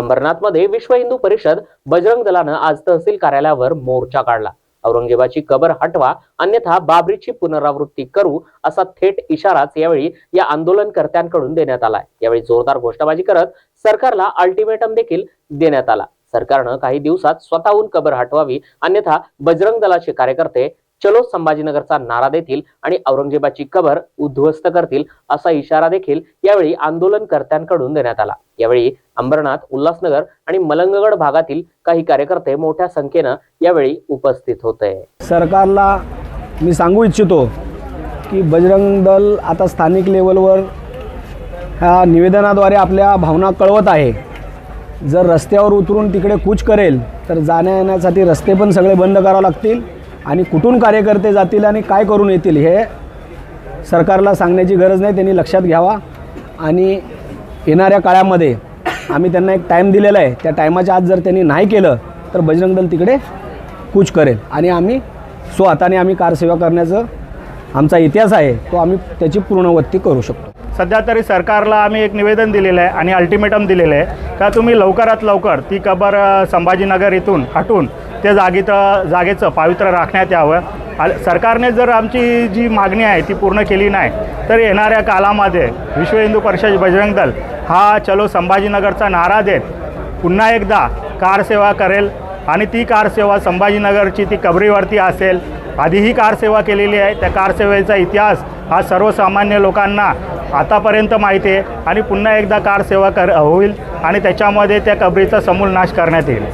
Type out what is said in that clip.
अंबरनाथमध्ये विश्व हिंदू परिषद बजरंग दलानं आज तहसील कार्यालयावर मोर्चा काढला. औरंगजेबाची कबर हटवा अन्यथा बाबरीची पुनरावृत्ती करू असा थेट इशाराच यावेळी या आंदोलनकर्त्यांकडून देण्यात आलाय. यावेळी जोरदार घोषणाबाजी करत सरकारला अल्टिमेटम देखील देण्यात आला. सरकारनं काही दिवसात स्वतःहून कबर हटवावी अन्यथा बजरंग दलाचे कार्यकर्ते चलो संभाजीनगरचा नारा देतील आणि औरंगजेबाची कबर उद्ध्वस्त करतील असा इशारा देखील यावेळी आंदोलनकर्त्यांकडून देण्यात आला. यावेळी अंबरनाथ उल्हासनगर आणि मलंगगड भागातील काही कार्यकर्ते मोठ्या संख्येनं यावेळी उपस्थित होते. सरकारला मी सांगू इच्छितो की बजरंग दल आता स्थानिक लेवलवर ह्या निवेदनाद्वारे आपल्या भावना कळवत आहे. जर रस्त्यावर उतरून तिकडे कूच करेल तर जाण्या येण्यासाठी रस्ते पण सगळे बंद करावे लागतील. आणि कुठून कार्यकर्ते जातील आणि काय करून येतील हे सरकारला सांगण्याची गरज नाही त्यांनी लक्षात घ्यावा. आणि येणाऱ्या काळामध्ये आम्ही त्यांना एक टाईम दिलेला आहे. त्या टायमाच्या आज जर त्यांनी नाही केलं तर बजरंग दल तिकडे कूच करेल. आणि आम्ही स्वतःने आम्ही कारसेवा करण्याचं आमचा इतिहास आहे तो आम्ही त्याची पूर्णवत्ती करू शकतो. सध्या तरी सरकारला आम्ही एक निवेदन दिलेलं आहे आणि अल्टिमेटम दिलेलं आहे का तुम्ही लवकरात लवकर ती कबर संभाजीनगर इथून हटून त्या जागेत जागेचं पावित्र्य राखण्यात यावं. सरकारने जर आमची जी मागणी आहे ती पूर्ण केली नाही तर येणाऱ्या कालामध्ये विश्व हिंदू परिषद बजरंग दल हा चलो संभाजीनगरचा नारा देत पुन्हा एकदा कारसेवा करेल आणि ती कारसेवा संभाजीनगरची ती कबरीवरती असेल. आधीही कारसेवा केलेली आहे. त्या कारसेवेचा इतिहास हा सर्वसामान्य लोकांना आतापर्यंत माहिती आहे. आणि पुन्हा एकदा कार सेवा कर होईल आणि त्याच्यामध्ये त्या कबरीचा समूल नाश करण्यात येईल.